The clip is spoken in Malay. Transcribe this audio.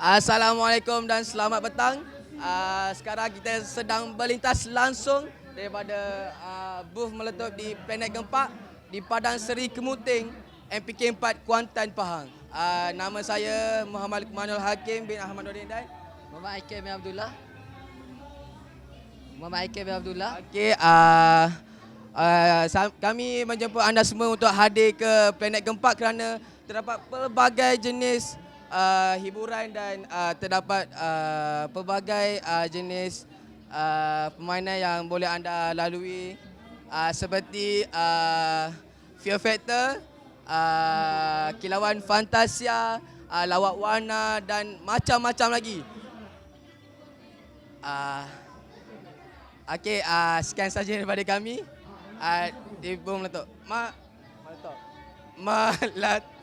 Assalamualaikum dan selamat petang. Uh, sekarang kita sedang berlintas langsung daripada uh, booth meletup di Planet Gempak di Padang Seri Kemuting MPK 4 Kuantan Pahang. Uh, nama saya Muhammad Lukmanul Hakim bin Ahmad dan Muhammad Aikim bin Abdullah. Muhammad Aikim bin Abdullah. Okey, uh, uh, kami menjemput anda semua untuk hadir ke Planet Gempak kerana terdapat pelbagai jenis uh, hiburan dan uh, terdapat uh, pelbagai uh, jenis uh, permainan yang boleh anda lalui uh, seperti uh, Fear Factor, uh, Kilauan Fantasia, uh, Lawak Warna dan macam-macam lagi. Uh, Okey, uh, sekian saja daripada kami. Uh, Bum Meletup. Ma, Meletup. Malat